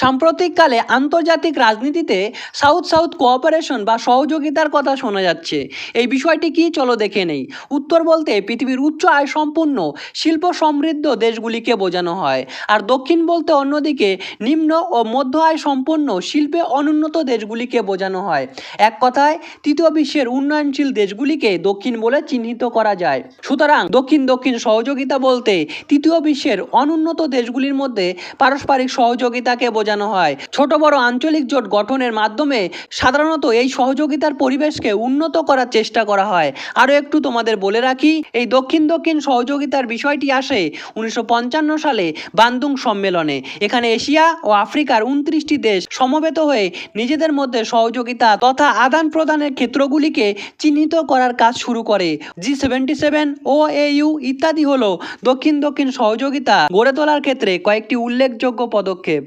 সাম্প্রতিককালে আন্তর্জাতিক রাজনীতিতে সাউথ সাউথ কোঅপারেশন বা সহযোগিতার কথা শোনা যাচ্ছে। এই বিষয়টি কি চলো দেখে নেই। উত্তর বলতে পৃথিবীর উচ্চ আয় সম্পন্ন শিল্প সমৃদ্ধ দেশগুলিকে বোঝানো হয়। আর দক্ষিণ বলতে অন্যদিকে নিম্ন ও মধ্য আয় সম্পন্ন শিল্পে অনুন্নত দেশগুলিকে বোঝানো হয়। এক কথায়, তৃতীয় বিশ্বের উন্নয়নশীল দেশগুলিকে দক্ষিণ বলে চিহ্নিত করা যায়। সুতরাং দক্ষিণ দক্ষিণ সহযোগিতা বলতে তৃতীয় বিশ্বের অনুন্নত দেশগুলির মধ্যে পারস্পরিক সহযোগিতাকে বোঝানো হয়। ছোট বড় আঞ্চলিক জোট গঠনের মাধ্যমে সাধারণত এই সহযোগিতার পরিবেশকে উন্নত করার চেষ্টা করা হয়। আরও একটু তোমাদের বলে রাখি, এই দক্ষিণ দক্ষিণ সহযোগিতার বিষয়টি আসে উনিশশো পঞ্চান্ন সালে বান্দুং সম্মেলনে। এখানে এশিয়া ও আফ্রিকার উনত্রিশটি দেশ সমবেত হয়ে নিজেদের মধ্যে সহযোগিতা তথা আদান প্রদানের ক্ষেত্রগুলিকে চিহ্নিত করার কাজ শুরু করে। জি সেভেন্টি সেভেন, ও ইউ ইত্যাদি হল দক্ষিণ দক্ষিণ সহযোগিতা গড়ে তোলার ক্ষেত্রে কয়েকটি উল্লেখযোগ্য পদক্ষেপ।